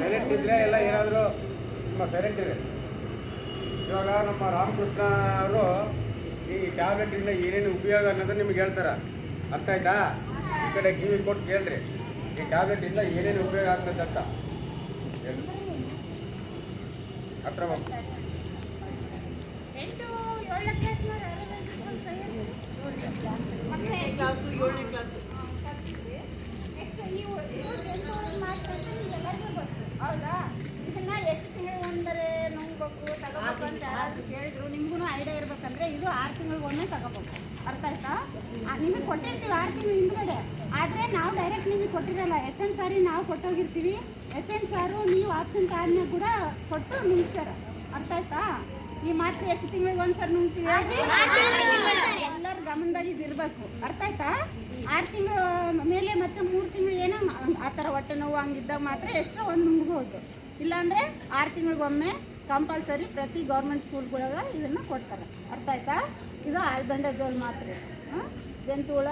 Silent ಇದ್ರೆ ಎಲ್ಲ ಏನಾದರೂ ತುಂಬ ಸೈಲೆಂಟ್ ಇದೆ. ಇವಾಗ ನಮ್ಮ ರಾಮಕೃಷ್ಣ ಅವರು ಈ ಟ್ಯಾಬ್ಲೆಟಿಂದ ಏನೇನು ಉಪಯೋಗ ಅನ್ನೋದನ್ನು ನಿಮ್ಗೆ ಹೇಳ್ತಾರೆ. ಅರ್ಥ ಆಯ್ತಾ? ಈ ಕಡೆ ಕಿವಿ ಕೊಟ್ಟು ಕೇಳ್ರಿ. ಈ ಟ್ಯಾಬ್ಲೆಟಿಂದ ಏನೇನು ಉಪಯೋಗ ಆಗ್ತದೆ ಅಂತ. ಅಂತ ಹೇಳಿದ್ರು ಕೇಳಿದ್ರು ನಿಮ್ಗೂ ಐಡಿಯಾ ಇರ್ಬೇಕಂದ್ರೆ ಇದು ಆರು ತಿಂಗಳಿಗೆ ಒಮ್ಮೆ ತಗೋಬೇಕು. ಅರ್ಥ ಆಯ್ತಾ? ನಿಮಗೆ ಕೊಟ್ಟಿರ್ತೀವಿ ಆರು ತಿಂಗಳು ಹಿಂದ್ಗಡೆ. ಆದರೆ ನಾವು ಡೈರೆಕ್ಟ್ ನಿಮಗೆ ಕೊಟ್ಟಿರಲ್ಲ. ಎಚ್ ಎಂ ಸಾರಿ ನಾವು ಕೊಟ್ಟೋಗಿರ್ತೀವಿ. ಎಚ್ ಎಂ ಸಾರು ನೀವು ಆಪ್ಷನ್ ಕಾರ್ಡ್ನ ಕೂಡ ಕೊಟ್ಟು ನುಂಗ್ಸ್ಯಾರ. ಅರ್ಥ ಆಯ್ತಾ? ಈ ಮಾತ್ರೆ ಎಷ್ಟು ತಿಂಗಳಿಗೆ ಒಂದ್ಸರಿ ನುಂಗ್ತೀವಿ ಎಲ್ಲರ ಗಮನದಾಗ ಇದಿರ್ಬೇಕು ಅರ್ಥ ಆಯ್ತಾ? ಆರು ತಿಂಗಳು ಮೇಲೆ ಮತ್ತೆ ಮೂರು ತಿಂಗಳು ಏನೋ ಆ ಥರ ಹೊಟ್ಟೆ ನೋವು ಹಂಗಿದ್ದಾಗ ಮಾತ್ರ ಎಷ್ಟೋ ಒಂದು ನುಂಗ್ಬೋದು. ಇಲ್ಲಾಂದರೆ ಆರು ತಿಂಗಳಿಗೊಮ್ಮೆ ಕಂಪಲ್ಸರಿ ಪ್ರತಿ ಗೌರ್ಮೆಂಟ್ ಸ್ಕೂಲ್ಗಳಾಗ ಇದನ್ನು ಕೊಡ್ತಾರೆ. ಅರ್ಥ ಆಯ್ತಾ? ಇದು ಆಲ್ಬೆಂಡಜೋಲ್ ಮಾತ್ರೆ. ಜಂತುಹುಳ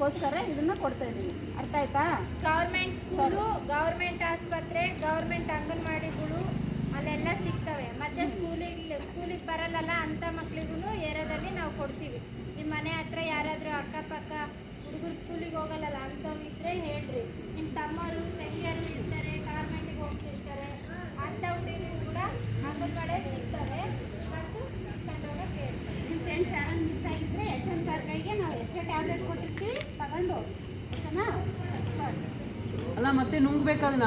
ನಿವಾರಣೆಗೋಸ್ಕರ ಇದನ್ನ ಕೊಡ್ತಾ ಇದ್ದೀವಿ ಅರ್ಥ ಆಯ್ತಾ? ಗೌರ್ಮೆಂಟ್ ಸ್ಕೂಲು ಗೌರ್ಮೆಂಟ್ ಆಸ್ಪತ್ರೆ ಗೌರ್ಮೆಂಟ್ ಅಂಗನವಾಡಿಗಳು ಅಲ್ಲೆಲ್ಲ ಸಿಗ್ತವೆ. ಮತ್ತೆ ಸ್ಕೂಲಿಗೆ ಸ್ಕೂಲಿಗೆ ಬರಲ್ಲಲ್ಲ ಅಂಥ ಮಕ್ಳಿಗೂ ಏರಿಯಾದಲ್ಲಿ ನಾವು ಕೊಡ್ತೀವಿ. ನಿಮ್ಮ ಮನೆ ಹತ್ರ ಯಾರಾದರೂ ಅಕ್ಕಪಕ್ಕ ಹುಡುಗರು ಸ್ಕೂಲಿಗೆ ಹೋಗಲ್ಲಲ್ಲ ಅಂಥವ್ ಇದ್ರೆ ಹೇಳ್ರಿ. ನಿಮ್ಮ ತಮ್ಮರು ತಂಗಿಯರು ಇರ್ತಾರೆ ಗೌರ್ಮೆಂಟಿಗೆ ಹೋಗ್ತಿರ್ತಾರೆ ಅಂತ ಹುಡುಗರು ಕೂಡ ಅಂಗನವಾಡಿ ಸಿಗ್ತವೆ ಮತ್ತು ಕರ್ಕೊಂಡೋಗಕ್ಕೆ ಹೇಳ್ತಾರೆ ನಿಮ್ಮ ಫ್ರೆಂಡ್ಸ್ ಯಾರು ಮಿಸ್ ಆಗಿದ್ರೆ ಎಚ್ ಎಂ ಸರ್ ಕೈಗೆ ನಾವು ಎಷ್ಟೇ ಟ್ಯಾಬ್ಲೆಟ್ ಕೊಟ್ಟಿರ್ತೀವಿ ತಗೊಂಡು ಓಕೆನಾ ಸರಿ ಅಲ್ಲ ಮತ್ತೆ ನುಂಗ್ಬೇಕು ಅದನ್ನ ಯಾವತ್ತ ಚೀಪಕ್ ಚೀಪಕ್ ಚೀಪ್ ಬೇಕು ಒಂದು ಆಗೋದು ಹೇಳ್ತಾರೆ ಡೈರೆಕ್ಟ್ ಆಗಿ ಬಡ್ದು ಯಾರು ಚೀಪ್ ಮತ್ತೆ ಪಪ್ರಿಮಿಂಟ್ ಪಪ್ರಿಮಿಂಟ್ ಹಂಗೆ ಅಂತ. ಮತ್ತೆ ನುಂಗ್ಬೇಕದನ್ನ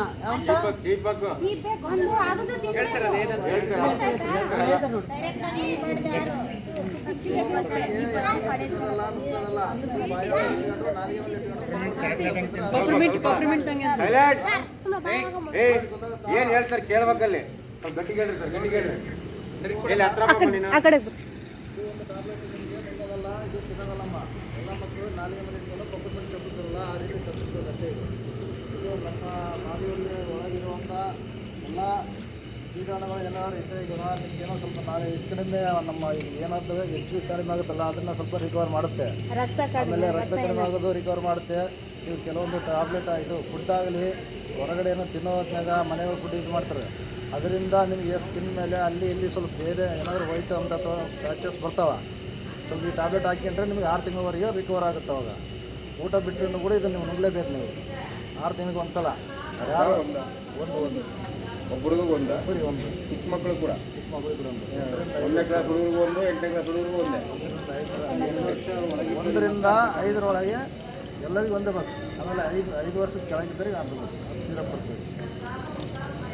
ಏನು ಹೇಳ್ತಾರೆ ಕೇಳ್ಬೇಕಲ್ಲಿ. ಗಟ್ಟಿ ಕೇಳ್ರಿ ಸರ್ ಗಟ್ಟಿ ಕೇಳ್ರಿ. ಆ ಹತ್ರ ಬಾ ಟ್ಯಾಬ್ಲೆಟ್ ಕಡೆ ತಿನ್ನೋದಲ್ಲ ಇದು ತಿನ್ನೋದಲ್ಲಮ್ಮ ಎಲ್ಲ ಮಕ್ಕಳು ನಾಲಿಗೆ ಮೇಲೆ ಇಟ್ಕೊಂಡು ಪಕ್ಕದ ಚಪ್ಪಿಸಲ್ಲ ಆ ರೀತಿ ಚಪ್ಪಿಸೋದಷ್ಟೇ ಇದು. ಇದು ನಮ್ಮ ಬಾಡಿಯಲ್ಲಿ ಒಳಗಿರುವಂಥ ಎಲ್ಲ ಕೀಟಾಣುಗಳು ಏನಾದ್ರು ಇದ್ದರೆ ಏನೋ ಸ್ವಲ್ಪ ನಾಳೆ ಹೆಚ್ಚು ಕಡಿಮೆ ನಮ್ಮ ಏನಾಗ್ತದೆ ಹೆಚ್ಚು ಕಡಿಮೆ ಆಗುತ್ತಲ್ಲ ಅದನ್ನು ಸ್ವಲ್ಪ ರಿಕವರ್ ಮಾಡುತ್ತೆ. ರಕ್ತ ಆಮೇಲೆ ರಕ್ತ ಕಡಿಮೆ ಆಗೋದು ರಿಕವರ್ ಮಾಡುತ್ತೆ. ನೀವು ಕೆಲವೊಂದು ಟ್ಯಾಬ್ಲೆಟ್ ಇದು ಫುಡ್ ಆಗಲಿ ಹೊರಗಡೆ ಏನೋ ತಿನ್ನೋ ಹೊತ್ನಾಗ ಮನೆಗಳು ಫುಡ್ ಇದು ಮಾಡ್ತಾರೆ. ಅದರಿಂದ ನಿಮಗೆ ಸ್ಕಿನ್ ಮೇಲೆ ಅಲ್ಲಿ ಇಲ್ಲಿ ಸ್ವಲ್ಪ ಬೇರೆ ಏನಾದರೂ ವೈಟ್ ಅಂತ ಅಥವಾ ಪ್ಯಾಚಸ್ ಬರ್ತಾವೆ. ಸ್ವಲ್ಪ ಈ ಟ್ಯಾಬ್ಲೆಟ್ ಹಾಕ್ಯಂಡ್ರೆ ನಿಮಗೆ ಆರು ತಿಂಗಳವರೆಗೆ ರಿಕವರ್ ಆಗುತ್ತೆ ಅವಾಗ. ಊಟ ಬಿಟ್ಟರೂ ಕೂಡ ಇದನ್ನು ನೀವು ನುಗ್ಲೇಬೇಕು ನೀವು. ಆರು ತಿಂಗಳಿಗೆ ಒಂದು ಸಲ ಯಾರು ಒಂದು? ಒಂದು ಒಬ್ಬರಿಗೂ ಒಂದು. ಬರೀ ಒಂದು. ಚಿಕ್ಕ ಮಕ್ಕಳು ಕೂಡ. ಚಿಕ್ಕ ಮಕ್ಕಳು ಕೂಡ ಒಂದು. ಒಂದನೇ ಕ್ಲಾಸ್ ಹುಡುಗರಿಗೂ ಒಂದು ಎಂಟನೇ ಕ್ಲಾಸ್ ಹುಡುಗರಿಗೂ ಒಂದೇ. ಒಂದರಿಂದ ಐದರೊಳಗೆ ಎಲ್ಲರಿಗೂ ಒಂದೇ ಬರ್ತದೆ ಆಮೇಲೆ ಐದು ಐದು ವರ್ಷದ ಕೆಳಗಿದ್ದರೆ ಅದು ಬರ್ತದೆ ಸಿರಪ್ ಬರ್ತದೆ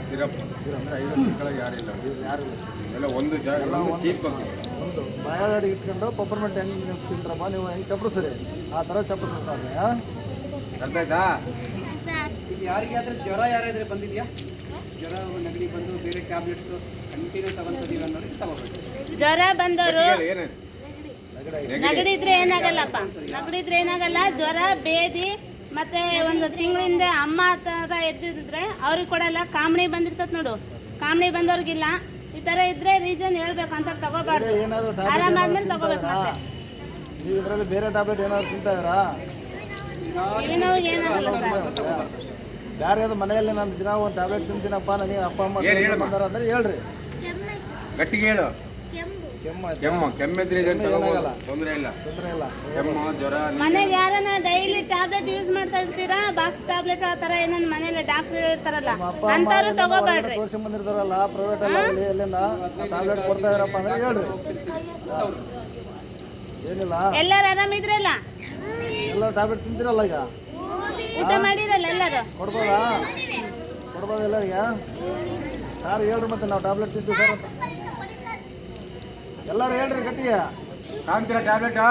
ಸಿರಪ್ ಸಿರಪ್ ವರ್ಷದ ಕೆಳಗೆ ಯಾರಿಲ್ಲ ಯಾರು ಎಲ್ಲ ಒಂದು ಜಾಗ ಒಂದು ಚೀಪ್ ಒಂದು ಬಾಯಾಡಿ ಇಟ್ಕೊಂಡು ಪಪ್ಪರ್ಮೆಂಟ್ ಹೆಂಗೆ ತಿಂತಾರಪ್ಪ ನೀವು ಹೆಂಗೆ ಚಪ್ಪರಿಸ್ರಿ ಆ ಥರ ಚಪ್ಪರಿಸ್ಬೇಕಾದ್ರೆ ಅರ್ಥ ಆಯ್ತಾ? ಯಾರಿಗಾದ್ರೆ ಜ್ವರ ಯಾರಾದ್ರೆ ಬಂದಿದ್ಯಾ? ಜ್ವರ ನೆಗಡಿ ಬಂದು ಬೇರೆ ಟ್ಯಾಬ್ಲೆಟ್ಸ್ ಕಂಟಿನ್ಯೂ ತಗೊಂತೀವಿ ಅನ್ನೋರಿಗೆ ತಗೋಬೇಕು ಜ್ವರ ಬಂದವರು ನೆಗಡಿ ಇದ್ರೆ ಏನಾಗಲ್ಲಪ್ಪ? ನಗಡಿದ್ರೆ ಏನಾಗಲ್ಲ ಜ್ವರ ಬೇದಿ ಮತ್ತೆ ಒಂದು ತಿಂಗಳಿಂದ ಅಮ್ಮ ತರ ಎದ್ದಿದ್ರೆ ಅವ್ರಿಗೆ ಕೊಡಲ್ಲ ಕಾಮಣಿ ಬಂದಿರ್ತದ ನೋಡು. ಕಾಮಣಿ ಬಂದವ್ರಿಗಿಲ್ಲ. ಈ ತರ ಇದ್ರೆ ರೀಸನ್ ಹೇಳ್ಬೇಕು ಅಂತ ತಗೋಬಾರ್ದು. ಏನಾದರೂ ಆರಾಮಾದ್ಮೇಲೆ ತಗೋಬೇಕು ಮತ್ತೆ. ನೀವು ಇದರಲ್ಲಿ ಬೇರೆ ಟ್ಯಾಬ್ಲೆಟ್ ಏನಾದ್ರು ತಿಂತಾ ಇದ್ದೀರಾ? ಏನೋವಿಗೆ ಏನಾಗಲ್ಲ ಅದು ಮನೆಯಲ್ಲಿ ನಾನು ದಿನ ಒಂದು ಟ್ಯಾಬ್ಲೆಟ್ ತಿಂತೀನಪ್ಪ ನನಗೆ ಅಪ್ಪ ಅಮ್ಮ ಏನ್? ಬಂದಾರ ಅಂದ್ರೆ ಹೇಳ್ರಿ. ಗಟ್ಟಿಗೆ ಹೇಳು. ಕೆಮ್ಮು ಆಯ್ತು. ಕೆಮ್ಮು ಕೆಮ್ಮಿದ್ರೆ ಇದನ್ನು ತಗೋಬೋದು? ತೊಂದರೆ ಇಲ್ಲ. ತೊಂದರೆ ಇಲ್ಲ. ಕೆಮ್ಮು ಜ್ವರ ಮನೆಗೆ ಯಾರನ್ನ ಡೈಲಿ ಟ್ಯಾಬ್ಲೆಟ್ ಯೂಸ್ ಮಾಡ್ತಾ ಇರ್ತೀರಾ? ಬಾಕ್ಸ್ ಟ್ಯಾಬ್ಲೆಟ್ ಆ ತರ ಏನನ್ನ ಮನೇಲಿ ಡಾಕ್ಟರ್ ತಗೋಬೇಡ್ರಿ. ತೋರಿಸಿ ಬಂದಿರ್ತಾರಲ್ಲ ಪ್ರೈವೇಟ್ ಅಲ್ಲಿ ಎಲ್ಲಿಂದ ಟ್ಯಾಬ್ಲೆಟ್ ಕೊಡ್ತಾ ಇದಾರಪ್ಪ ಅಂದ್ರೆ ಹೇಳ್ರಿ. ಏನಿಲ್ಲ. ಎಲ್ಲರೂ ಆರಾಮಿದ್ರಲ್ಲ ಎಲ್ಲ ಟ್ಯಾಬ್ಲೆಟ್ ತಿಂತಿರಲ್ಲ ಈಗ? ಊಟ ಮಾಡಿರಲ್ಲ ಎಲ್ಲರೂ? ಕೊಡ್ಬೋದಾ? ಕೊಡ್ಬೋದ ಎಲ್ಲರಿಗೆ? ಯಾರು ಹೇಳ್ರಿ ಮತ್ತೆ ನಾವು ಟ್ಯಾಬ್ಲೆಟ್ ತಿಂತೀವಿ ಸರ್ ಎಲ್ಲರೂ ಹೇಳ್ರಿ ಗತಿಯ ಕಾಣ್ತೀರಾ ಟ್ಯಾಬ್ಲೆಟಾ?